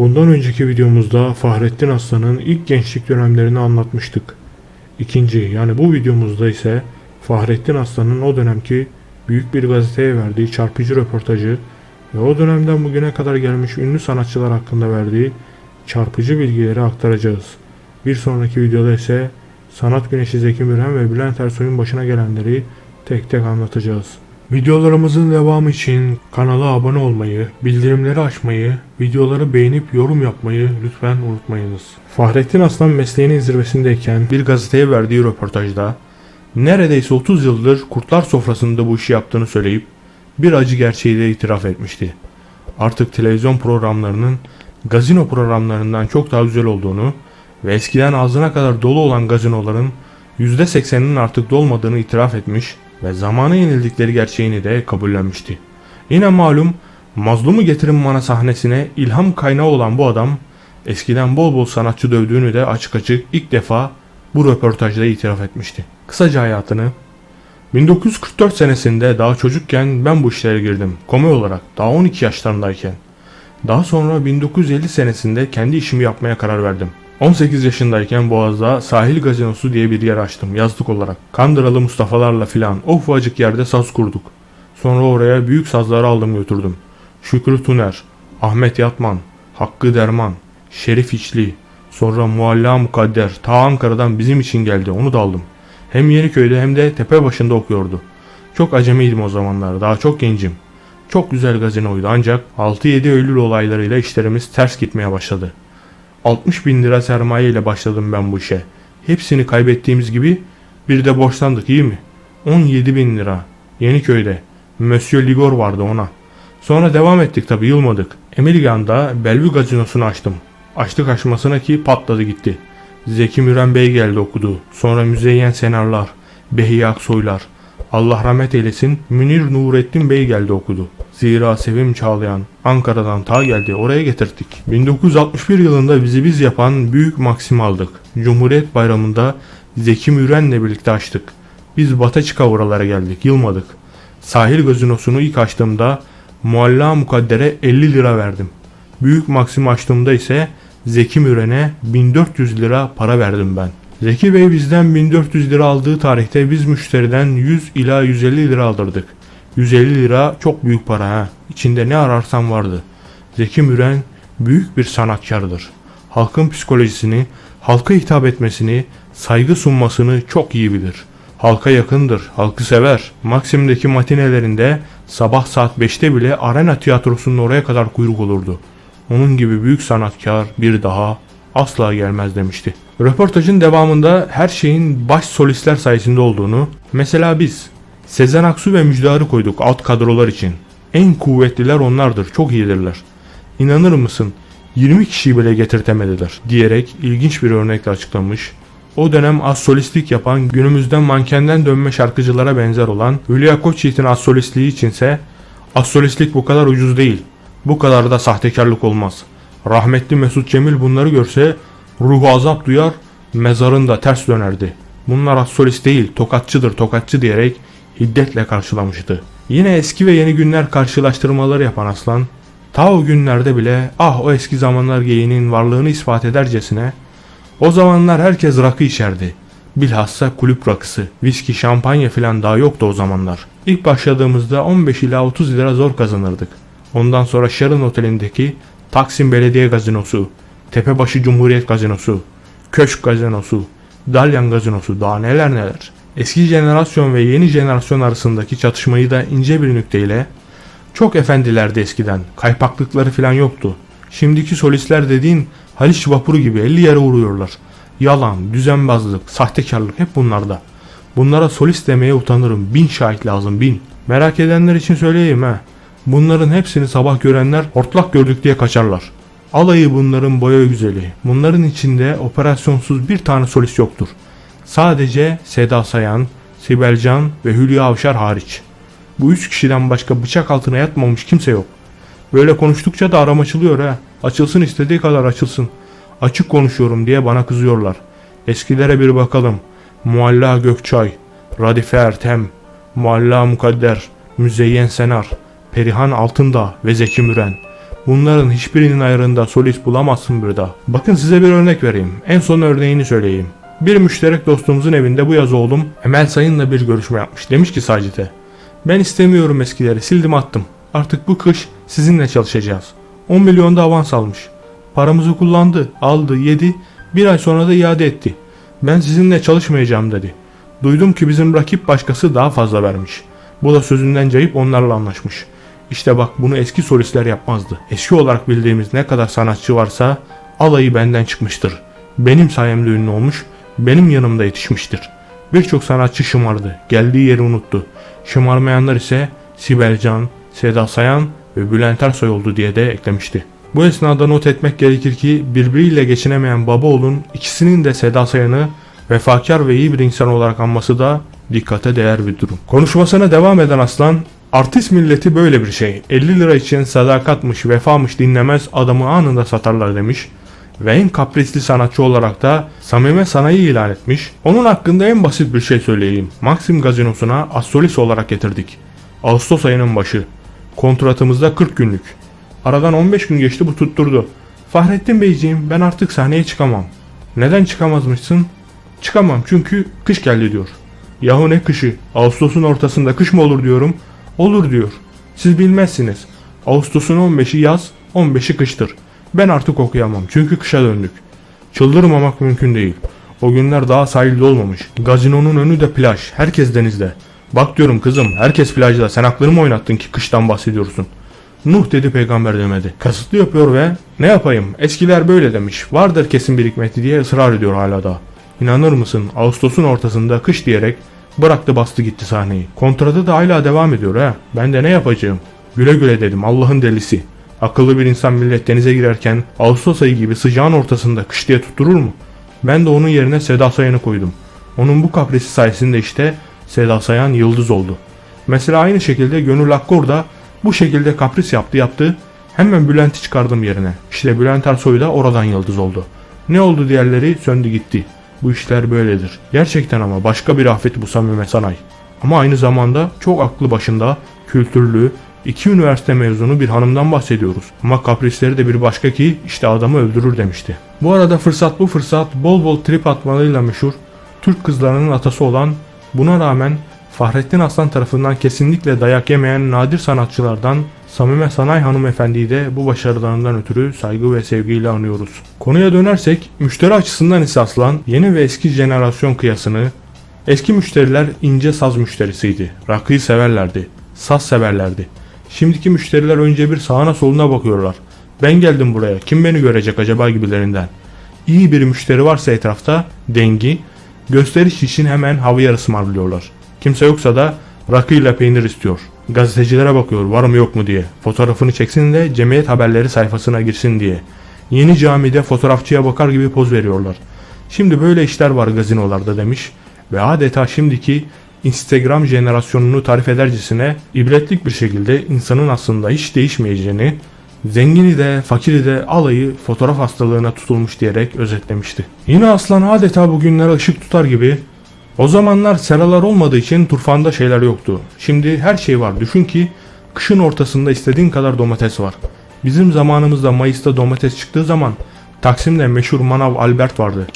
Bundan önceki videomuzda Fahrettin Aslan'ın ilk gençlik dönemlerini anlatmıştık. İkinci yani bu videomuzda ise Fahrettin Aslan'ın o dönemki büyük bir gazeteye verdiği çarpıcı röportajı ve o dönemden bugüne kadar gelmiş ünlü sanatçılar hakkında verdiği çarpıcı bilgileri aktaracağız. Bir sonraki videoda ise Sanat Güneşi Zeki Müren ve Bülent Ersoy'un başına gelenleri tek tek anlatacağız. Videolarımızın devamı için kanala abone olmayı, bildirimleri açmayı, videoları beğenip yorum yapmayı lütfen unutmayınız. Fahrettin Aslan mesleğinin zirvesindeyken bir gazeteye verdiği röportajda neredeyse 30 yıldır kurtlar sofrasında bu işi yaptığını söyleyip bir acı gerçeği de itiraf etmişti. Artık televizyon programlarının gazino programlarından çok daha güzel olduğunu ve eskiden ağzına kadar dolu olan gazinoların %80'inin artık dolmadığını itiraf etmiş ve zamana yenildikleri gerçeğini de kabullenmişti. Yine malum mazlumu getirin bana sahnesine ilham kaynağı olan bu adam eskiden bol bol sanatçı dövdüğünü de açık açık ilk defa bu röportajda itiraf etmişti. Kısaca hayatını 1944 senesinde daha çocukken ben bu işlere girdim. Komi olarak daha 12 yaşlarındayken. Daha sonra 1950 senesinde kendi işimi yapmaya karar verdim. 18 yaşındayken Boğaz'da sahil gazinosu diye bir yer açtım yazlık olarak. Kandıralı Mustafa'larla filan o ufacık yerde saz kurduk. Sonra oraya büyük sazları aldım götürdüm. Şükrü Tuner, Ahmet Yatman, Hakkı Derman, Şerif İçli, sonra Mualla Mukadder ta Ankara'dan bizim için geldi onu da aldım. Hem Yeniköy'de hem de tepe başında okuyordu. Çok acemiydim o zamanlar daha çok gencim. Çok güzel gazinoydu ancak 6-7 Eylül olaylarıyla işlerimiz ters gitmeye başladı. 60 bin lira sermaye ile başladım ben bu işe. Hepsini kaybettiğimiz gibi bir de borçlandık iyi mi? 17 bin lira. Yeniköy'de. Monsieur Ligor vardı ona. Sonra devam ettik tabi yılmadık. Emirgan'da Bellevue gazinosunu açtım. Açtık açmasına ki patladı gitti. Zeki Müren Bey geldi okudu. Sonra Müzeyyen Senarlar, Behiye Aksoylar. Allah rahmet eylesin Münir Nurettin Bey geldi okudu. Zira Sevim Çağlayan Ankara'dan ta geldi oraya getirdik. 1961 yılında bizi biz yapan büyük Maxim aldık. Cumhuriyet Bayramı'nda Zeki Müren'le birlikte açtık. Biz Bataçıka oralara geldik yılmadık. Sahil gazinosunu ilk açtığımda Mualla Mukadder'e 50 lira verdim. Büyük Maxim açtığımda ise Zeki Müren'e 1400 lira para verdim ben. Zeki Bey bizden 1400 lira aldığı tarihte biz müşteriden 100 ila 150 lira aldırdık. 150 lira çok büyük para ha. İçinde ne ararsan vardı. Zeki Müren büyük bir sanatkardır. Halkın psikolojisini, halka hitap etmesini, saygı sunmasını çok iyi bilir. Halka yakındır, halkı sever. Maksim'deki matinelerinde sabah saat 5'te bile arena tiyatrosunun oraya kadar kuyruk olurdu. Onun gibi büyük sanatkar bir daha asla gelmez demişti. Röportajın devamında her şeyin baş solistler sayesinde olduğunu, mesela biz Sezen Aksu ve Müjdar'ı koyduk alt kadrolar için. En kuvvetliler onlardır, çok iyidirler. İnanır mısın 20 kişiyi bile getirtemediler diyerek ilginç bir örnekle açıklamış. O dönem az solistlik yapan günümüzden mankenden dönme şarkıcılara benzer olan Hülya Koçyiğit'in az solistliği içinse az solistlik bu kadar ucuz değil. Bu kadar da sahtekarlık olmaz. Rahmetli Mesut Cemil bunları görse ruhu azap duyar, mezarında ters dönerdi. Bunlar az solist değil, tokatçıdır, tokatçı diyerek hiddetle karşılamıştı. Yine eski ve yeni günler karşılaştırmaları yapan Aslan, ta o günlerde bile ah o eski zamanlar geyiğinin varlığını ispat edercesine, o zamanlar herkes rakı içerdi. Bilhassa kulüp rakısı, viski, şampanya filan daha yoktu o zamanlar. İlk başladığımızda 15 ila 30 lira zor kazanırdık. Ondan sonra Sharon Oteli'ndeki Taksim Belediye Gazinosu, Tepebaşı Cumhuriyet Gazinosu, Köşk Gazinosu, Dalyan Gazinosu daha neler neler. Eski jenerasyon ve yeni jenerasyon arasındaki çatışmayı da ince bir nükteyle çok efendilerdi eskiden. Kaypaklıkları falan yoktu. Şimdiki solistler dediğin Haliç vapuru gibi 50 yere vuruyorlar. Yalan, düzenbazlık, sahtekarlık hep bunlarda. Bunlara solist demeye utanırım. Bin şahit lazım bin. Merak edenler için söyleyeyim ha. Bunların hepsini sabah görenler hortlak gördük diye kaçarlar. Alayı bunların boya güzeli. Bunların içinde operasyonsuz bir tane solist yoktur. Sadece Seda Sayan, Sibel Can ve Hülya Avşar hariç. Bu üç kişiden başka bıçak altına yatmamış kimse yok. Böyle konuştukça da aram açılıyor ha. Açılsın istediği kadar açılsın. Açık konuşuyorum diye bana kızıyorlar. Eskilere bir bakalım. Mualla Gökçay, Radife Ertem, Mualla Mukadder, Müzeyyen Senar, Perihan Altındağ ve Zeki Müren. Bunların hiçbirinin ayarında solist bulamazsın burada. Bakın size bir örnek vereyim. En son örneğini söyleyeyim. Bir müşterek dostumuzun evinde bu yaz oğlum Emel Sayın'la bir görüşme yapmış. Demiş ki Sacit'e ben istemiyorum eskileri sildim attım. Artık bu kış sizinle çalışacağız. 10 milyon da avans almış. Paramızı kullandı, aldı, yedi. Bir ay sonra da iade etti. Ben sizinle çalışmayacağım dedi. Duydum ki bizim rakip başkası daha fazla vermiş. Bu da sözünden cayıp onlarla anlaşmış. İşte bak bunu eski solistler yapmazdı. Eski olarak bildiğimiz ne kadar sanatçı varsa alayı benden çıkmıştır. Benim sayemde ünlü olmuş, benim yanımda yetişmiştir. Birçok sanatçı şımardı, geldiği yeri unuttu. Şımarmayanlar ise Sibel Can, Seda Sayan ve Bülent Ersoy oldu diye de eklemişti. Bu esnada not etmek gerekir ki birbiriyle geçinemeyen baba oğlun ikisinin de Seda Sayan'ı vefakar ve iyi bir insan olarak anması da dikkate değer bir durum. Konuşmasına devam eden Aslan, artist milleti böyle bir şey. 50 lira için sadakatmış, vefamış dinlemez adamı anında satarlar demiş. Ve en kaprisli sanatçı olarak da Samime Sanayi ilan etmiş. Onun hakkında en basit bir şey söyleyeyim. Maxim gazinosuna Astolis olarak getirdik. Ağustos ayının başı. Kontratımızda 40 günlük. Aradan 15 gün geçti bu tutturdu. Fahrettin Beyciğim ben artık sahneye çıkamam. Neden çıkamazmışsın? Çıkamam çünkü kış geldi diyor. Yahu ne kışı? Ağustos'un ortasında kış mı olur diyorum. Olur diyor. Siz bilmezsiniz. Ağustos'un 15'i yaz, 15'i kıştır. Ben artık okuyamam çünkü kışa döndük. Çıldırmamak mümkün değil. O günler daha sahilde olmamış. Gazinonun önü de plaj. Herkes denizde. Bak diyorum kızım herkes plajda. Sen aklını mı oynattın ki kıştan bahsediyorsun? Nuh dedi peygamber demedi. Kasıtlı yapıyor ve ne yapayım eskiler böyle demiş. Vardır kesin bir hikmeti diye ısrar ediyor hala da. İnanır mısın Ağustos'un ortasında kış diyerek bıraktı bastı gitti sahneyi. Kontratı da hala devam ediyor ha. Ben de ne yapacağım? Güle güle dedim Allah'ın delisi. Akıllı bir insan millet denize girerken Ağustos ayı gibi sıcağın ortasında kış diye tutturur mu? Ben de onun yerine Seda Sayan'ı koydum. Onun bu kaprisi sayesinde işte Seda Sayan yıldız oldu. Mesela aynı şekilde Gönül Akkor da bu şekilde kapris yaptı yaptı. Hemen Bülent'i çıkardım yerine. İşte Bülent Ersoy da oradan yıldız oldu. Ne oldu diğerleri söndü gitti. Bu işler böyledir. Gerçekten ama başka bir afet bu Samime Sanay. Ama aynı zamanda çok aklı başında, kültürlü, iki üniversite mezunu bir hanımdan bahsediyoruz. Ama kaprisleri de bir başka ki işte adamı öldürür demişti. Bu arada fırsat bu fırsat bol bol trip atmalarıyla meşhur Türk kızlarının atası olan buna rağmen Fahrettin Aslan tarafından kesinlikle dayak yemeyen nadir sanatçılardan Samime Sanay hanımefendiyi de bu başarılarından ötürü saygı ve sevgiyle anıyoruz. Konuya dönersek müşteri açısından ise Aslan yeni ve eski jenerasyon kıyasını eski müşteriler ince saz müşterisiydi. Rakıyı severlerdi. Saz severlerdi. Şimdiki müşteriler önce bir sağına soluna bakıyorlar. Ben geldim buraya kim beni görecek acaba gibilerinden. İyi bir müşteri varsa etrafta dengi gösteriş için hemen havyar ısmarlıyorlar. Kimse yoksa da rakıyla peynir istiyor. Gazetecilere bakıyor var mı yok mu diye. Fotoğrafını çeksin de cemiyet haberleri sayfasına girsin diye. Yeni camide fotoğrafçıya bakar gibi poz veriyorlar. Şimdi böyle işler var gazinolarda demiş ve adeta şimdiki Instagram jenerasyonunu tarif edercesine ibretlik bir şekilde insanın aslında hiç değişmeyeceğini, zengini de fakiri de alayı fotoğraf hastalığına tutulmuş diyerek özetlemişti. Yine Aslan adeta bugünlere ışık tutar gibi o zamanlar seralar olmadığı için turfanda şeyler yoktu. Şimdi her şey var. Düşün ki kışın ortasında istediğin kadar domates var. Bizim zamanımızda Mayıs'ta domates çıktığı zaman Taksim'de meşhur manav Albert vardı.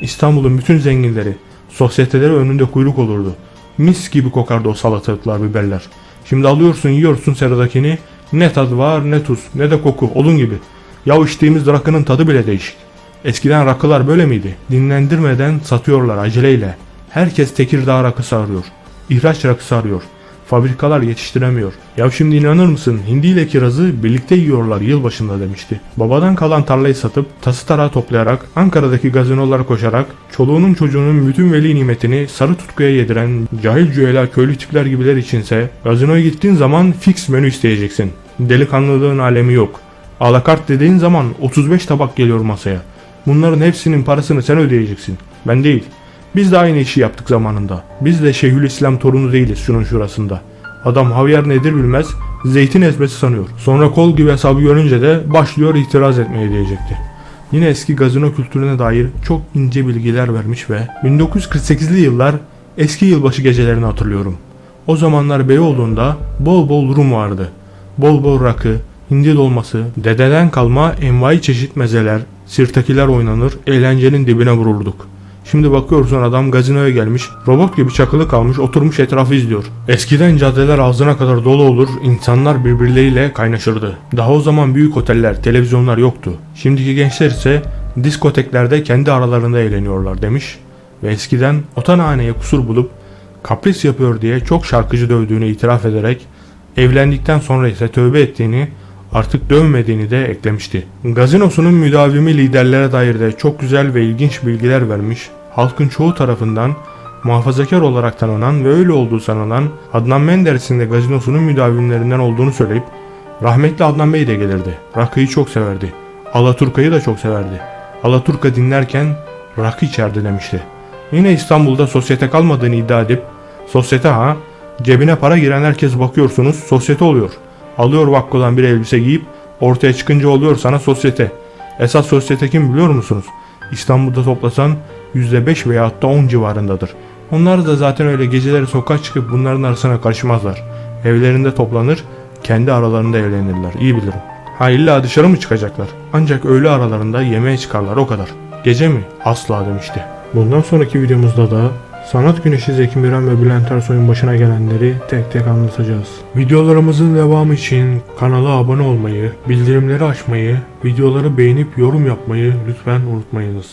İstanbul'un bütün zenginleri, sosyeteleri önünde kuyruk olurdu. Mis gibi kokardı o salatalıklar, biberler. Şimdi alıyorsun yiyorsun seradakini ne tadı var ne tuz ne de koku olun gibi. Ya içtiğimiz rakının tadı bile değişik. Eskiden rakılar böyle miydi? Dinlendirmeden satıyorlar aceleyle. Herkes Tekirdağ rakısı arıyor. İhraç rakısı arıyor. Fabrikalar yetiştiremiyor. Ya şimdi inanır mısın hindi ile kirazı birlikte yiyorlar yılbaşında demişti. Babadan kalan tarlayı satıp tası tarağı toplayarak Ankara'daki gazinolara koşarak çoluğunun çocuğunun bütün veli nimetini sarı tutkuya yediren cahil cüela köylü tipler gibiler içinse gazinoya gittiğin zaman fix menü isteyeceksin. Delikanlılığın alemi yok. Alakart dediğin zaman 35 tabak geliyor masaya. Bunların hepsinin parasını sen ödeyeceksin. Ben değil. Biz de aynı işi yaptık zamanında. Biz de Şeyhülislam torunu değiliz şunun şurasında. Adam havyar nedir bilmez, zeytin ezmesi sanıyor. Sonra kol gibi hesabı görünce de başlıyor itiraz etmeye diyecekti. Yine eski gazino kültürüne dair çok ince bilgiler vermiş ve 1948'li yıllar eski yılbaşı gecelerini hatırlıyorum. O zamanlar Beyoğlu'nda bol bol Rum vardı. Bol bol rakı, hindi dolması, dededen kalma envai çeşit mezeler, sirtakiler oynanır, eğlencenin dibine vururduk. Şimdi bakıyorsun adam gazinoya gelmiş, robot gibi çakılı kalmış oturmuş etrafı izliyor. Eskiden caddeler ağzına kadar dolu olur, insanlar birbirleriyle kaynaşırdı. Daha o zaman büyük oteller, televizyonlar yoktu. Şimdiki gençler ise diskoteklerde kendi aralarında eğleniyorlar demiş. Ve eskiden otanhaneye kusur bulup kapris yapıyor diye çok şarkıcı dövdüğünü itiraf ederek evlendikten sonra ise tövbe ettiğini artık dövmediğini de eklemişti. Gazinosunun müdavimi liderlere dair de çok güzel ve ilginç bilgiler vermiş. Halkın çoğu tarafından muhafazakar olarak tanınan ve öyle olduğu sanılan Adnan Menderes'in de gazinosunun müdavimlerinden olduğunu söyleyip rahmetli Adnan Bey de gelirdi. Rakıyı çok severdi. Alaturka'yı da çok severdi. Alaturka dinlerken rakı içerdi demişti. Yine İstanbul'da sosyete kalmadığını iddia edip sosyete ha cebine para giren herkes bakıyorsunuz sosyete oluyor. Alıyor vakkodan bir elbise giyip ortaya çıkınca oluyor sana sosyete. Esas sosyete kim biliyor musunuz? İstanbul'da toplasan %5 veya hatta 10 civarındadır. Onlar da zaten öyle geceleri sokağa çıkıp bunların arasına karışmazlar. Evlerinde toplanır, kendi aralarında evlenirler. İyi bilirim. Ha illa dışarı mı çıkacaklar? Ancak öğle aralarında yemeğe çıkarlar o kadar. Gece mi? Asla demişti. Bundan sonraki videomuzda da Sanat Güneşi Zeki Müren ve Bülent Ersoy'un başına gelenleri tek tek anlatacağız. Videolarımızın devamı için kanala abone olmayı, bildirimleri açmayı, videoları beğenip yorum yapmayı lütfen unutmayınız.